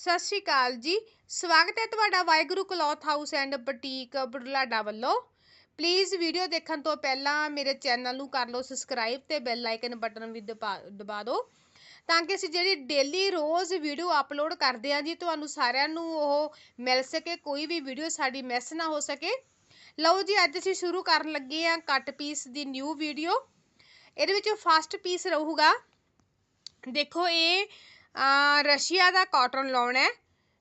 ਸਤਿ ਸ਼੍ਰੀ ਅਕਾਲ ਜੀ। ਸਵਾਗਤ ਹੈ ਤੁਹਾਡਾ Waheguru cloth house and boutique Budhlada ਵੱਲੋਂ। ਪਲੀਜ਼ ਵੀਡੀਓ ਦੇਖਣ ਤੋਂ ਪਹਿਲਾਂ ਮੇਰੇ ਚੈਨਲ ਨੂੰ ਕਰ ਲਓ ਸਬਸਕ੍ਰਾਈਬ ਤੇ ਬੈਲ ਆਈਕਨ ਬਟਨ ਵੀ ਦਬਾ ਦਬਾ ਦਿਓ। ਤਾਂ ਕਿ ਅਸੀਂ ਜਿਹੜੀ ਡੇਲੀ ਰੋਜ਼ ਵੀਡੀਓ ਅਪਲੋਡ ਕਰਦੇ ਹਾਂ ਜੀ, ਤੁਹਾਨੂੰ ਸਾਰਿਆਂ ਨੂੰ ਉਹ ਮਿਲ ਸਕੇ, ਕੋਈ ਵੀ ਵੀਡੀਓ ਸਾਡੀ ਮਿਸ ਨਾ ਹੋ ਸਕੇ। ਲਓ ਜੀ, ਅੱਜ ਅਸੀਂ ਸ਼ੁਰੂ ਕਰਨ ਲੱਗੇ ਹਾਂ ਕੱਟ ਪੀਸ ਦੀ ਨਿਊ ਵੀਡੀਓ ਇਹਦੇ ਵਿੱਚ ਫਸਟ ਪੀਸ ਰਹੂਗਾ। ਦੇਖੋ, ਇਹ ਰਸ਼ੀਆ ਦਾ ਕੋਟਨ ਲਾਉਣਾ ਹੈ,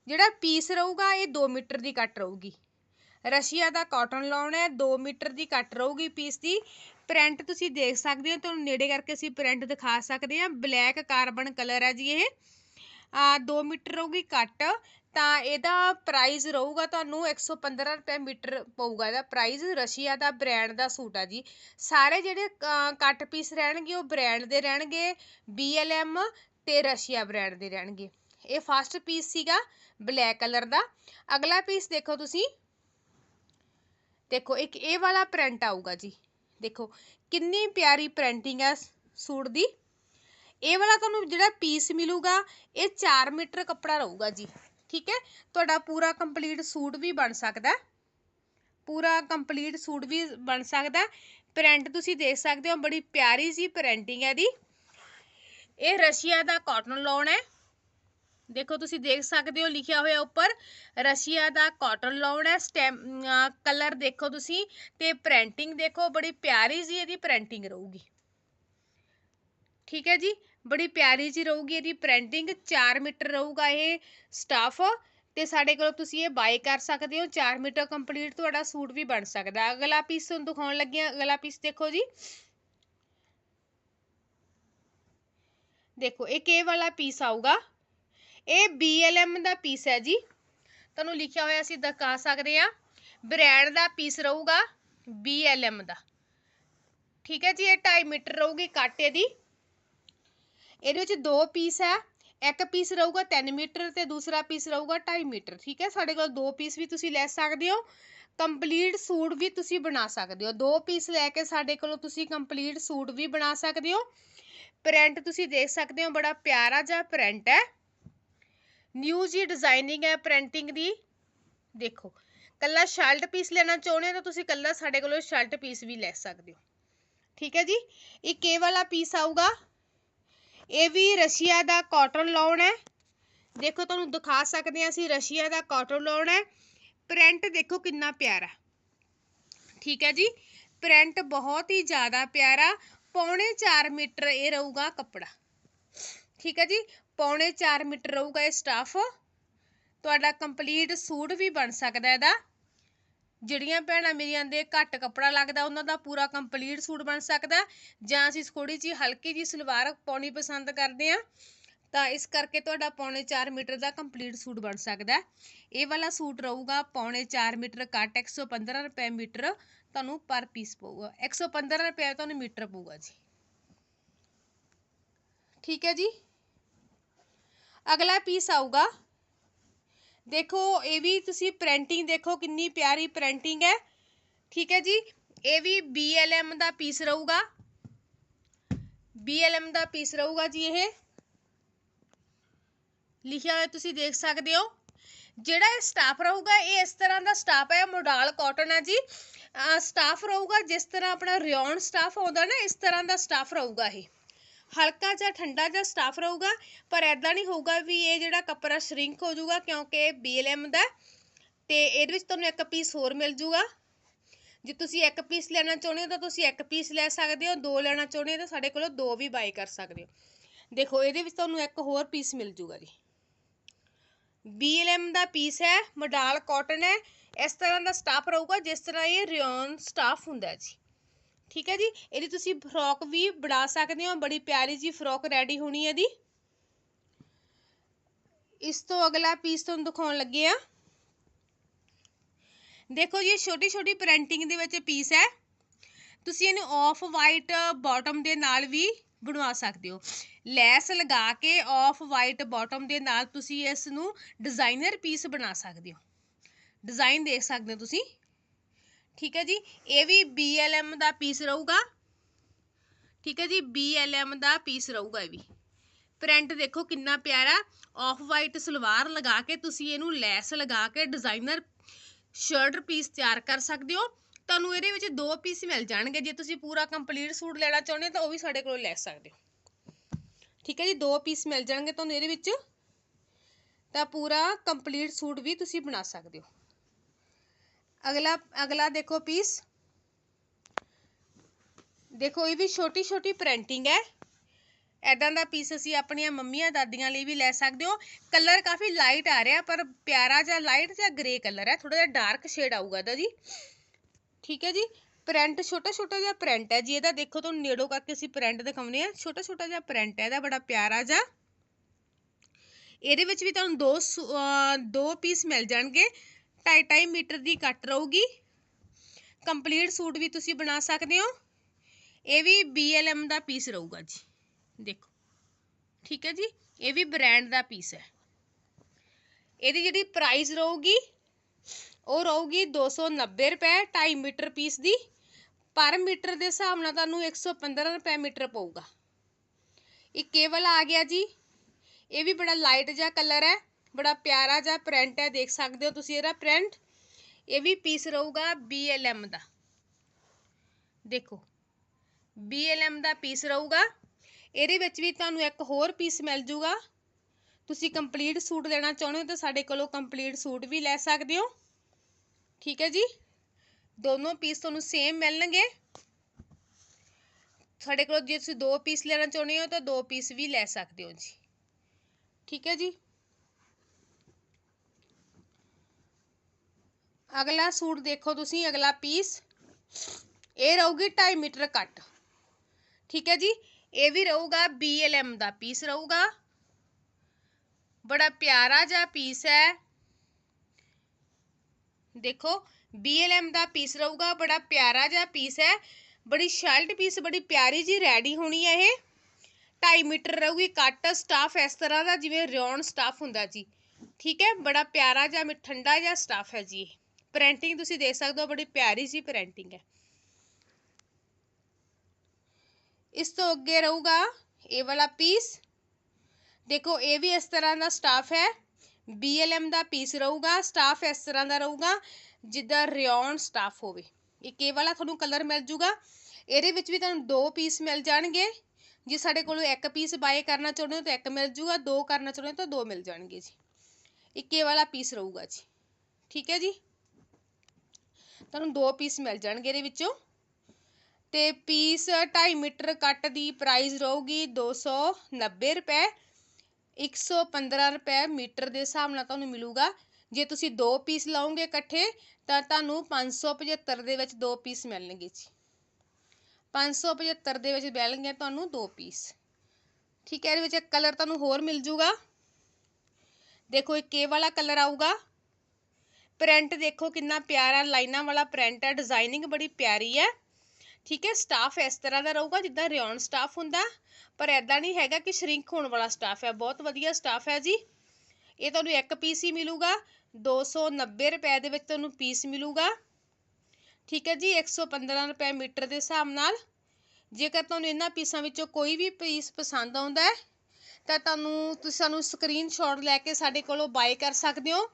ਜਿਹੜਾ ਪੀਸ ਰਹੂਗਾ, ਇਹ 2 ਮੀਟਰ ਦੀ ਕੱਟ ਰਹੂਗੀ। ਰਸ਼ੀਆ ਦਾ ਕਾਟਨ ਲਾਉਣਾ ਹੈ 2 ਮੀਟਰ ਦੀ ਕੱਟ ਰਹੂਗੀ ਪੀਸ ਦੀ। ਪ੍ਰਿੰਟ ਤੁਸੀਂ ਦੇਖ ਸਕਦੇ ਹੋ, ਤੁਹਾਨੂੰ ਨੇੜੇ ਕਰਕੇ ਅਸੀਂ ਪ੍ਰਿੰਟ ਦਿਖਾ ਸਕਦੇ ਹਾਂ। ਬਲੈਕ ਕਾਰਬਨ ਕਲਰ ਹੈ ਜੀ ਇਹ। ਆ 2 ਮੀਟਰ ਰਹੂਗੀ ਕੱਟ, ਤਾਂ ਇਹਦਾ ਪ੍ਰਾਈਸ ਰਹੂਗਾ ਤੁਹਾਨੂੰ 115 ਰੁਪਏ ਮੀਟਰ ਪਊਗਾ। ਇਹਦਾ ਪ੍ਰਾਈਸ ਰਸ਼ੀਆ ਦਾ ਬ੍ਰਾਂਡ ਦਾ ਸੂਟ ਆ ਜੀ। ਸਾਰੇ ਜਿਹੜੇ ਕੱਟ ਪੀਸ ਰਹਿਣਗੇ, ਉਹ ਬ੍ਰਾਂਡ ਦੇ ਰਹਿਣਗੇ। BLM ਤੇ ਰਸ਼ੀਆ ਬ੍ਰਾਂਡ ਦੇ ਰਹਿਣਗੇ। ਇਹ ਫਸਟ ਪੀਸ ਸੀਗਾ ਬਲੈਕ ਕਲਰ ਦਾ। ਅਗਲਾ ਪੀਸ ਦੇਖੋ ਤੁਸੀਂ। ਦੇਖੋ, ਇੱਕ ਇਹ ਵਾਲਾ ਪ੍ਰਿੰਟ ਆਊਗਾ ਜੀ। ਦੇਖੋ, ਕਿੰਨੀ ਪਿਆਰੀ ਪ੍ਰਿੰਟਿੰਗ ਹੈ ਸੂਟ ਦੀ। ਇਹ ਵਾਲਾ ਤੁਹਾਨੂੰ ਜਿਹੜਾ ਪੀਸ ਮਿਲੂਗਾ, ਇਹ 4 ਮੀਟਰ ਕੱਪੜਾ ਰਹੂਗਾ ਜੀ। ਠੀਕ ਹੈ? ਤੁਹਾਡਾ ਪੂਰਾ ਕੰਪਲੀਟ ਸੂਟ ਵੀ ਬਣ ਸਕਦਾ। ਪੂਰਾ ਕੰਪਲੀਟ ਸੂਟ ਵੀ ਬਣ ਸਕਦਾ। ਪ੍ਰਿੰਟ ਤੁਸੀਂ ਦੇਖ ਸਕਦੇ ਹੋ, ਬੜੀ ਪਿਆਰੀ ਜੀ ਪ੍ਰਿੰਟਿੰਗ ਹੈ ਦੀ ਇਹ ਰਸ਼ੀਆ ਦਾ ਕਾਟਨ ਲੋਨ ਹੈ। ਦੇਖੋ ਤੁਸੀਂ ਦੇਖ ਸਕਦੇ ਹੋ, ਲਿਖਿਆ ਹੋਇਆ ਉੱਪਰ, ਰਸ਼ੀਆ ਦਾ ਕਾਟਨ ਲਾਉਣ ਹੈ। ਸਟੈਮ ਕਲਰ ਦੇਖੋ ਤੁਸੀਂ ਤੇ ਪ੍ਰਿੰਟਿੰਗ ਦੇਖੋ, ਬੜੀ ਪਿਆਰੀ ਜੀ ਇਹਦੀ ਪ੍ਰਿੰਟਿੰਗ ਰਹੂਗੀ। ਠੀਕ ਹੈ ਜੀ? ਬੜੀ ਪਿਆਰੀ ਜੀ ਰਹੂਗੀ ਇਹਦੀ ਪ੍ਰਿੰਟਿੰਗ 4 ਮੀਟਰ ਰਹੂਗਾ ਇਹ ਸਟਾਫ ਤੇ ਸਾਡੇ ਕੋਲ ਤੁਸੀਂ ਇਹ ਬਾਈ ਕਰ ਸਕਦੇ ਹੋ। 4 ਮੀਟਰ ਕੰਪਲੀਟ ਤੁਹਾਡਾ ਸੂਟ ਵੀ ਬਣ ਸਕਦਾ। ਅਗਲਾ ਪੀਸ ਤੁਹਾਨੂੰ ਦਿਖਾਉਣ ਲੱਗੇ ਅਗਲਾ ਪੀਸ ਦੇਖੋ ਜੀ। ਦੇਖੋ, ਇਹ ਕੇ ਵਾਲਾ ਪੀਸ ਆਊਗਾ। ਇਹ BLM ਦਾ ਪੀਸ ਹੈ ਜੀ। ਤੁਹਾਨੂੰ ਲਿਖਿਆ ਹੋਇਆ ਅਸੀਂ ਦਿਖਾ ਸਕਦੇ ਆ ਬ੍ਰੈਂਡ ਦਾ ਪੀਸ ਰਹੂਗਾ BLM ਦਾ। ਠੀਕ ਹੈ ਜੀ, ਇਹ 2.5 ਮੀਟਰ ਰਹੂਗੀ ਕਾਟੇ ਦੀ ਇਹਦੇ ਵਿੱਚ ਦੋ ਪੀਸ ਹੈ। ਇੱਕ ਪੀਸ ਰਹੂਗਾ 3 ਮੀਟਰ ਤੇ ਦੂਸਰਾ ਪੀਸ ਰਹੂਗਾ 2.5 ਮੀਟਰ। ਠੀਕ ਹੈ, ਸਾਡੇ ਕੋਲ ਦੋ ਪੀਸ ਵੀ ਤੁਸੀਂ ਲੈ ਸਕਦੇ ਹੋ। ਕੰਪਲੀਟ ਸੂਟ ਵੀ ਤੁਸੀਂ ਬਣਾ ਸਕਦੇ ਹੋ। ਦੋ ਪੀਸ ਲੈ ਕੇ ਸਾਡੇ ਕੋਲੋਂ ਤੁਸੀਂ ਕੰਪਲੀਟ ਸੂਟ ਵੀ ਬਣਾ ਸਕਦੇ ਹੋ। ਪ੍ਰਿੰਟ ਤੁਸੀਂ ਦੇਖ ਸਕਦੇ ਹੋ, ਬੜਾ ਪਿਆਰਾ ਜਿਹਾ ਪ੍ਰਿੰਟ ਹੈ। ਨਿਊ ਜੀ ਡਿਜ਼ਾਈਨਿੰਗ ਹੈ ਪ੍ਰਿੰਟਿੰਗ ਦੀ। ਦੇਖੋ, ਕੱਲਾ ਸ਼ਰਟ ਪੀਸ ਲੈਣਾ ਚਾਹੁੰਦੇ ਹੋ ਤਾਂ ਤੁਸੀਂ ਕੱਲਾ ਸਾਡੇ ਕੋਲੋਂ ਸ਼ਰਟ ਪੀਸ ਵੀ ਲੈ ਸਕਦੇ ਹੋ। ਠੀਕ ਹੈ ਜੀ? ਇੱਕ ਇਹ ਵਾਲਾ ਪੀਸ ਆਊਗਾ। ਇਹ ਵੀ ਰਸ਼ੀਆ ਦਾ ਕਾਟਨ ਲਾਉਣ ਹੈ। ਦੇਖੋ, ਤੁਹਾਨੂੰ ਦਿਖਾ ਸਕਦੇ ਹਾਂ ਅਸੀਂ ਰਸ਼ੀਆ ਦਾ ਕਾਟਨ ਲਾਉਣ ਹੈ। ਪ੍ਰਿੰਟ ਦੇਖੋ ਕਿੰਨਾ ਪਿਆਰਾ। ਠੀਕ ਹੈ ਜੀ? ਪ੍ਰਿੰਟ ਬਹੁਤ ਹੀ ਜ਼ਿਆਦਾ ਪਿਆਰਾ। ਪੌਣੇ 4 ਮੀਟਰ ਇਹ ਰਹੂਗਾ ਕੱਪੜਾ। ਠੀਕ ਹੈ ਜੀ? ਪੌਣੇ 4 ਮੀਟਰ ਰਹੂਗਾ ਇਹ ਸਟਾਫ ਤੁਹਾਡਾ ਕੰਪਲੀਟ ਸੂਟ ਵੀ ਬਣ ਸਕਦਾ ਇਹਦਾ। ਜਿਹੜੀਆਂ ਭੈਣਾਂ ਮੇਰੀਆਂ ਦੇ ਘੱਟ ਕੱਪੜਾ ਲੱਗਦਾ, ਉਹਨਾਂ ਦਾ ਪੂਰਾ ਕੰਪਲੀਟ ਸੂਟ ਬਣ ਸਕਦਾ। ਜਾਂ ਅਸੀਂ ਥੋੜੀ ਜੀ ਹਲਕੀ ਜੀ ਸਲਵਾਰ ਪਾਉਣੀ ਪਸੰਦ ਕਰਦੇ ਆ ਤਾਂ ਇਸ ਕਰਕੇ ਤੁਹਾਡਾ ਪੌਣੇ 4 ਮੀਟਰ ਦਾ ਕੰਪਲੀਟ ਸੂਟ ਬਣ ਸਕਦਾ। ਇਹ ਵਾਲਾ ਸੂਟ ਰਹੂਗਾ ਪੌਣੇ 4 ਮੀਟਰ ਕੱਟ 115 ਰੁਪਏ ਮੀਟਰ ਤੁਹਾਨੂੰ ਪਰ ਪੀਸ ਪਊਗਾ। 115 ਰੁਪਏ ਤੁਹਾਨੂੰ ਮੀਟਰ ਪਊਗਾ ਜੀ। ਠੀਕ ਹੈ ਜੀ? ਅਗਲਾ ਪੀਸ ਆਊਗਾ। ਦੇਖੋ, ਇਹ ਵੀ ਤੁਸੀਂ ਪ੍ਰਿੰਟਿੰਗ ਦੇਖੋ ਕਿੰਨੀ ਪਿਆਰੀ ਪ੍ਰਿੰਟਿੰਗ ਹੈ। ਠੀਕ ਹੈ ਜੀ? ਇਹ ਵੀ BLM ਦਾ ਪੀਸ ਰਹੂਗਾ। BLM ਦਾ ਪੀਸ ਰਹੂਗਾ ਜੀ ਇਹ। ਲਿਖਿਆ ਹੋਇਆ ਤੁਸੀਂ ਦੇਖ ਸਕਦੇ ਹੋ। ਜਿਹੜਾ ਇਹ ਸਟਾਫ ਰਹੂਗਾ, ਇਹ ਇਸ ਤਰ੍ਹਾਂ ਦਾ ਸਟਾਫ ਹੈ ਮੋਡਲ ਕਾਟਨ ਹੈ ਜੀ। ਸਟਾਫ ਰਹੂਗਾ, ਜਿਸ ਤਰ੍ਹਾਂ ਆਪਣਾ ਰਿਓਨ ਸਟਾਫ ਆਉਂਦਾ ਨਾ, ਇਸ ਤਰ੍ਹਾਂ ਦਾ ਸਟਾਫ ਰਹੂਗਾ ਇਹ। ਹਲਕਾ ਜਾਂ ਠੰਡਾ ਜਿਹਾ ਸਟਾਫ ਰਹੂਗਾ, ਪਰ ਐਦਾਂ ਨਹੀਂ ਹੋਊਗਾ ਵੀ ਇਹ ਜਿਹੜਾ ਕੱਪੜਾ ਸ਼ਰਿੰਕ ਹੋ ਜਾਊਗਾ, ਕਿਉਂਕਿ ਇਹ BLM ਦਾ ਤੇ ਇਹਦੇ ਵਿੱਚ ਤੁਹਾਨੂੰ ਇੱਕ ਪੀਸ ਹੋਰ ਮਿਲ ਜਾਊਗਾ। ਜੇ ਤੁਸੀਂ ਇੱਕ ਪੀਸ ਲੈਣਾ ਚਾਹੁੰਦੇ ਹੋ, ਤਾਂ ਤੁਸੀਂ ਇੱਕ ਪੀਸ ਲੈ ਸਕਦੇ ਹੋ, ਦੋ ਲੈਣਾ ਚਾਹੁੰਦੇ ਹੋ, ਤਾਂ ਸਾਡੇ ਕੋਲੋਂ ਦੋ ਵੀ ਬਾਈ ਕਰ ਸਕਦੇ ਹੋ। ਦੇਖੋ, ਇਹਦੇ ਵਿੱਚ ਤੁਹਾਨੂੰ ਇੱਕ ਹੋਰ ਪੀਸ ਮਿਲ ਜੂਗਾ ਜੀ। BLM ਦਾ ਪੀਸ ਹੈ, ਮਡਾਲ ਕਾਟਨ ਹੈ ਇਸ ਤਰ੍ਹਾਂ ਦਾ ਸਟਾਫ ਰਹੂਗਾ, ਜਿਸ ਤਰ੍ਹਾਂ ਇਹ ਰਿਓਨ ਸਟਾਫ ਹੁੰਦਾ ਜੀ। ਠੀਕ ਹੈ ਜੀ? ਇਹਦੀ ਤੁਸੀਂ ਫਰੋਕ ਵੀ ਬਣਾ ਸਕਦੇ ਹੋ, ਬੜੀ ਪਿਆਰੀ ਜੀ ਫਰੋਕ ਰੈਡੀ ਹੋਣੀ ਹੈ ਦੀ ਇਸ ਤੋਂ ਅਗਲਾ ਪੀਸ ਤੁਹਾਨੂੰ ਦਿਖਾਉਣ ਲੱਗੇ ਆ ਦੇਖੋ ਜੀ ਛੋਟੀ ਛੋਟੀ ਪ੍ਰਿੰਟਿੰਗ ਦੇ ਵਿੱਚ ਪੀਸ ਹੈ। ਤੁਸੀਂ ਇਹਨੂੰ ਆਫ ਵਾਈਟ ਬਾਟਮ ਦੇ ਨਾਲ ਵੀ ਬਣਵਾ ਸਕਦੇ ਹੋ। ਲੈਸ ਲਗਾ ਕੇ ਆਫ ਵਾਈਟ ਬਾਟਮ ਦੇ ਨਾਲ ਤੁਸੀਂ ਇਸ ਨੂੰ ਡਿਜ਼ਾਈਨਰ ਪੀਸ ਬਣਾ ਸਕਦੇ ਹੋ। ਡਿਜ਼ਾਈਨ ਦੇਖ ਸਕਦੇ ਹੋ ਤੁਸੀਂ। ਠੀਕ ਹੈ ਜੀ, ਇਹ ਵੀ BLM ਦਾ ਪੀਸ ਰਹੂਗਾ। ਠੀਕ ਹੈ ਜੀ BLM ਦਾ ਪੀਸ ਰਹੂਗਾ ਇਹ ਵੀ। ਪ੍ਰਿੰਟ ਦੇਖੋ ਕਿੰਨਾ ਪਿਆਰਾ ਆਫ ਵਾਈਟ ਸਲਵਾਰ ਲਗਾ ਕੇ ਤੁਸੀਂ ਇਹਨੂੰ ਲੈਸ ਲਗਾ ਕੇ ਡਿਜ਼ਾਈਨਰ ਸ਼ਰਟ ਪੀਸ ਤਿਆਰ ਕਰ ਸਕਦੇ ਹੋ। ਤੁਹਾਨੂੰ ਇਹਦੇ ਵਿੱਚ ਦੋ ਪੀਸ ਮਿਲ ਜਾਣਗੇ। ਜੇ ਤੁਸੀਂ ਪੂਰਾ ਕੰਪਲੀਟ ਸੂਟ ਲੈਣਾ ਚਾਹੁੰਦੇ ਹੋ ਤਾਂ ਉਹ ਵੀ ਸਾਡੇ ਕੋਲੋਂ ਲੈ ਸਕਦੇ ਹੋ। ਠੀਕ ਹੈ ਜੀ, ਦੋ ਪੀਸ ਮਿਲ ਜਾਣਗੇ ਤੁਹਾਨੂੰ ਇਹਦੇ ਵਿੱਚ। ਤਾਂ ਪੂਰਾ ਕੰਪਲੀਟ ਸੂਟ ਵੀ ਤੁਸੀਂ ਬਣਾ ਸਕਦੇ ਹੋ। ਅਗਲਾ ਅਗਲਾ ਦੇਖੋ ਪੀਸ ਦੇਖੋ, ਇਹ ਵੀ ਛੋਟੀ ਛੋਟੀ ਪ੍ਰਿੰਟਿੰਗ ਹੈ। ਐਦਾਂ ਦਾ ਪੀਸ ਅਸੀਂ ਆਪਣੀਆਂ ਮੰਮੀਆਂ, ਦਾਦੀਆਂ ਲਈ ਵੀ ਲੈ ਸਕਦੇ ਹੋ। ਕਲਰ ਕਾਫੀ ਲਾਈਟ ਆ ਰਿਹਾ, ਪਰ ਪਿਆਰਾ ਜਿਹਾ ਲਾਈਟ ਜਿਹਾ ਗ੍ਰੇ ਕਲਰ ਹੈ। ਥੋੜਾ ਜਿਹਾ ਡਾਰਕ ਸ਼ੇਡ ਆਊਗਾ ਇਹਦਾ ਜੀ। ਠੀਕ ਹੈ ਜੀ? ਪ੍ਰਿੰਟ ਛੋਟਾ ਛੋਟਾ ਜਿਹਾ ਪ੍ਰਿੰਟ ਹੈ ਜੀ। ਇਹਦਾ ਦੇਖੋ, ਤੁਹਾਨੂੰ ਨੇੜੋਂ ਕਰਕੇ ਅਸੀਂ ਪ੍ਰਿੰਟ ਦਿਖਾਉਂਦੇ ਆ ਛੋਟਾ ਛੋਟਾ ਜਿਹਾ ਪ੍ਰਿੰਟ ਹੈ ਇਹਦਾ, ਬੜਾ ਪਿਆਰਾ ਜਿਹਾ। ਇਹਦੇ ਵਿੱਚ ਵੀ ਤੁਹਾਨੂੰ ਦੋ ਸੂ- ਦੋ ਪੀਸ ਮਿਲ ਜਾਣਗੇ। 2.5 ਮੀਟਰ ਦੀ ਕੱਟ ਰਹੂਗੀ। ਕੰਪਲੀਟ ਸੂਟ ਵੀ ਤੁਸੀਂ ਬਣਾ ਸਕਦੇ ਹੋ। ਇਹ ਵੀ BLM ਦਾ ਪੀਸ ਰਹੂਗਾ ਜੀ। ਦੇਖੋ, ਠੀਕ ਹੈ ਜੀ? ਇਹ ਵੀ ਬ੍ਰਾਂਡ ਦਾ ਪੀਸ ਹੈ। ਇਹਦੀ ਜਿਹੜੀ ਪ੍ਰਾਈਸ ਰਹੂਗੀ, ਉਹ ਰਹੂਗੀ 290 ਰੁਪਏ 2.5 ਮੀਟਰ ਪੀਸ ਦੀ। ਪਰ ਮੀਟਰ ਦੇ ਹਿਸਾਬ ਨਾਲ ਤੁਹਾਨੂੰ 115 ਰੁਪਏ ਮੀਟਰ ਪਊਗਾ। ਇਹ ਕੇਵਲ ਆ ਗਿਆ ਜੀ। ਇਹ ਵੀ ਬੜਾ ਲਾਈਟ ਜਿਹਾ ਕਲਰ ਹੈ। ਬੜਾ ਪਿਆਰਾ ਜਿਹਾ ਪ੍ਰਿੰਟ ਹੈ, ਦੇਖ ਸਕਦੇ ਹੋ ਤੁਸੀਂ ਇਹਦਾ ਪ੍ਰਿੰਟ ਇਹ ਵੀ ਪੀਸ ਰਹੂਗਾ BLM ਦਾ। ਦੇਖੋ BLM ਦਾ ਪੀਸ ਰਹੂਗਾ। ਇਹਦੇ ਵਿੱਚ ਵੀ ਤੁਹਾਨੂੰ ਇੱਕ ਹੋਰ ਪੀਸ ਮਿਲ ਜੂਗਾ। ਤੁਸੀਂ ਕੰਪਲੀਟ ਸੂਟ ਲੈਣਾ ਚਾਹੁੰਦੇ ਹੋ ਤਾਂ ਸਾਡੇ ਕੋਲੋਂ ਕੰਪਲੀਟ ਸੂਟ ਵੀ ਲੈ ਸਕਦੇ ਹੋ। ਠੀਕ ਹੈ ਜੀ? ਦੋਨੋਂ ਪੀਸ ਤੁਹਾਨੂੰ ਸੇਮ ਮਿਲਣਗੇ। ਸਾਡੇ ਕੋਲੋਂ ਜੇ ਤੁਸੀਂ ਦੋ ਪੀਸ ਲੈਣਾ ਚਾਹੁੰਦੇ ਹੋ ਤਾਂ ਦੋ ਪੀਸ ਵੀ ਲੈ ਸਕਦੇ ਹੋ ਜੀ। ਠੀਕ ਹੈ ਜੀ? ਅਗਲਾ ਸੂਟ ਦੇਖੋ ਤੁਸੀਂ ਅਗਲਾ ਪੀਸ ਇਹ ਰਹੂਗੀ 2.5 ਮੀਟਰ ਕੱਟ ਠੀਕ ਹੈ ਜੀ ਇਹ ਵੀ ਰਹੂਗਾ BLM ਦਾ ਪੀਸ ਰਹੂਗਾ ਬੜਾ ਪਿਆਰਾ ਜਿਹਾ ਪੀਸ ਹੈ ਦੇਖੋ BLM ਦਾ ਪੀਸ ਰਹੂਗਾ ਬੜਾ ਪਿਆਰਾ ਜਿਹਾ ਪੀਸ ਹੈ ਬੜੀ ਸ਼ਰਟ ਪੀਸ ਬੜੀ ਪਿਆਰੀ ਜੀ ਰੈਡੀ ਹੋਣੀ ਹੈ ਇਹ 2.5 ਮੀਟਰ ਰਹੂਗੀ ਕੱਟ ਸਟਾਫ ਇਸ ਤਰ੍ਹਾਂ ਦਾ ਜਿਵੇਂ ਰਿਓਨ ਸਟਾਫ ਹੁੰਦਾ ਜੀ ਠੀਕ ਹੈ ਬੜਾ ਪਿਆਰਾ ਜਿਹਾ ਮਿ- ਠੰਡਾ ਜਿਹਾ ਸਟਾਫ ਹੈ ਜੀ ਪ੍ਰਿੰਟਿੰਗ ਤੁਸੀਂ ਦੇਖ ਸਕਦੇ ਹੋ, ਬੜੀ ਪਿਆਰੀ ਜੀ ਪ੍ਰਿੰਟਿੰਗ ਹੈ। ਇਸ ਤੋਂ ਅੱਗੇ ਰਹੂਗਾ ਇਹ ਵਾਲਾ ਪੀਸ ਦੇਖੋ, ਇਹ ਵੀ ਇਸ ਤਰ੍ਹਾਂ ਦਾ ਸਟਾਫ ਹੈ। BLM ਦਾ ਪੀਸ ਰਹੂਗਾ ਸਟਾਫ ਇਸ ਤਰ੍ਹਾਂ ਦਾ ਰਹੂਗਾ, ਜਿੱਦਾਂ ਰਿਓਨ ਸਟਾਫ ਹੋਵੇ। ਇੱਕ ਇਹ ਵਾਲਾ ਤੁਹਾਨੂੰ ਕਲਰ ਮਿਲ ਜੂਗਾ। ਇਹਦੇ ਵਿੱਚ ਵੀ ਤੁਹਾਨੂੰ ਦੋ ਪੀਸ ਮਿਲ ਜਾਣਗੇ। ਜੇ ਸਾਡੇ ਕੋਲ ਇੱਕ ਪੀਸ ਬਾਏ ਕਰਨਾ ਚਾਹੁੰਦੇ ਹੋ ਤਾਂ ਇੱਕ ਮਿਲ ਜੂਗਾ, ਦੋ ਕਰਨਾ ਚਾਹੁੰਦੇ ਹੋ ਤਾਂ ਦੋ ਮਿਲ ਜਾਣਗੇ ਜੀ। ਇੱਕ ਇਹ ਵਾਲਾ ਪੀਸ ਰਹੂਗਾ ਜੀ। ਠੀਕ ਹੈ ਜੀ? ਤੁਹਾਨੂੰ ਦੋ ਪੀਸ ਮਿਲ ਜਾਣਗੇ ਇਹਦੇ ਵਿੱਚੋਂ। ਤੇ ਪੀਸ 2.5 ਮੀਟਰ ਕੱਟ ਦੀ ਪ੍ਰਾਈਸ ਰਹੂਗੀ 290 ਰੁਪਏ। 115 ਰੁਪਏ ਮੀਟਰ ਦੇ ਹਿਸਾਬ ਨਾਲ ਤੁਹਾਨੂੰ ਮਿਲੂਗਾ। ਜੇ ਤੁਸੀਂ ਦੋ ਪੀਸ ਲਾਓਗੇ ਇਕੱਠੇ, ਤਾਂ ਤੁਹਾਨੂੰ 575 ਦੇ ਵਿੱਚ ਦੋ ਪੀਸ ਮਿਲਣਗੇ ਜੀ। 575 ਦੇ ਵਿੱਚ ਮਿਲਣਗੇ ਤੁਹਾਨੂੰ ਦੋ ਪੀਸ ਠੀਕ ਹੈ, ਇਹਦੇ ਵਿੱਚ ਇੱਕ ਕਲਰ ਤੁਹਾਨੂੰ ਹੋਰ ਮਿਲ ਜੂਗਾ। ਦੇਖੋ, ਇੱਕ ਇਹ ਵਾਲਾ ਕਲਰ ਆਊਗਾ। ਪ੍ਰਿੰਟ ਦੇਖੋ ਕਿੰਨਾ ਪਿਆਰਾ, ਲਾਈਨਾਂ ਵਾਲਾ ਪ੍ਰਿੰਟ ਹੈ ਡਿਜ਼ਾਈਨਿੰਗ ਬੜੀ ਪਿਆਰੀ ਹੈ। ਠੀਕ ਹੈ ਸਟਾਫ ਇਸ ਤਰ੍ਹਾਂ ਦਾ ਰਹੂਗਾ ਜਿੱਦਾਂ ਰਿਓਨ ਸਟਾਫ ਹੁੰਦਾ। ਪਰ ਐਦਾਂ ਨਹੀਂ ਹੈਗਾ ਕਿ ਸ਼ਰਿੰਕ ਹੋਣ ਵਾਲਾ ਸਟਾਫ ਹੈ। ਬਹੁਤ ਵਧੀਆ ਸਟਾਫ ਹੈ ਜੀ। ਇਹ ਤੁਹਾਨੂੰ ਇੱਕ ਪੀਸ ਹੀ ਮਿਲੂਗਾ। 290 ਰੁਪਏ ਦੇ ਵਿੱਚ ਤੁਹਾਨੂੰ ਪੀਸ ਮਿਲੂਗਾ। ਠੀਕ ਹੈ ਜੀ 115 ਰੁਪਏ ਮੀਟਰ ਦੇ ਹਿਸਾਬ ਨਾਲ। ਜੇਕਰ ਤੁਹਾਨੂੰ ਇਹਨਾਂ ਪੀਸਾਂ ਵਿੱਚੋਂ ਕੋਈ ਵੀ ਪੀਸ ਪਸੰਦ ਆਉਂਦਾ ਹੈ, ਤਾਂ ਤੁਹਾਨੂੰ ਤੁਸੀਂ ਸਾਨੂੰ ਸਕਰੀਨਸ਼ਾਟ ਲੈ ਕੇ ਸਾਡੇ ਕੋਲੋਂ ਬਾਏ ਕਰ ਸਕਦੇ ਹੋ।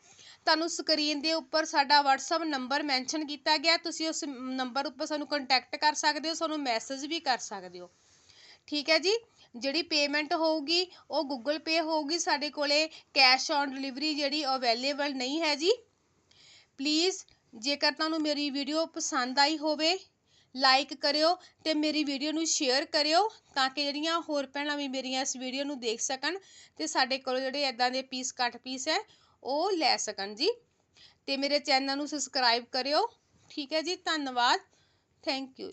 ਤੁਹਾਨੂੰ ਸਕਰੀਨ ਦੇ ਉੱਪਰ ਸਾਡਾ WhatsApp ਨੰਬਰ ਮੈਂਸ਼ਨ ਕੀਤਾ ਗਿਆ ਤੁਸੀਂ ਉਸ ਨੰਬਰ ਉੱਪਰ ਸਾਨੂੰ ਕੰਟੈਕਟ ਕਰ ਸਕਦੇ ਹੋ, ਸਾਨੂੰ ਮੈਸੇਜ ਵੀ ਕਰ ਸਕਦੇ ਹੋ। ਠੀਕ ਹੈ ਜੀ? ਜਿਹੜੀ ਪੇਮੈਂਟ ਹੋਊਗੀ, ਉਹ ਗੂਗਲ ਪੇ ਹੋਊਗੀ। ਸਾਡੇ ਕੋਲੇ ਕੈਸ਼ ਔਨ ਡਿਲੀਵਰੀ ਜਿਹੜੀ ਅਵੇਲੇਬਲ ਨਹੀਂ ਹੈ ਜੀ। ਪਲੀਜ਼ ਜੇਕਰ ਤੁਹਾਨੂੰ ਮੇਰੀ ਵੀਡੀਓ ਪਸੰਦ ਆਈ ਹੋਵੇ ਲਾਈਕ ਕਰਿਓ ਤੇ ਮੇਰੀ ਵੀਡੀਓ ਨੂੰ ਸ਼ੇਅਰ ਕਰਿਓ ਤਾਂ ਕਿ ਜਿਹੜੀਆਂ ਹੋਰ ਭੈਣਾਂ ਵੀ ਮੇਰੀਆਂ ਇਸ ਵੀਡੀਓ ਨੂੰ ਦੇਖ ਸਕਣ ਤੇ ਸਾਡੇ ਕੋਲ ਜਿਹੜੇ ਇਦਾਂ ਦੇ ਪੀਸ ਕੱਟ ਪੀਸ ਹੈ ਉਹ ਲੈ ਸਕਣ ਜੀ। ਤੇ ਮੇਰੇ ਚੈਨਲ ਨੂੰ ਸਬਸਕ੍ਰਾਈਬ ਕਰਿਓ। ਠੀਕ ਹੈ ਜੀ, ਧੰਨਵਾਦ। Thank you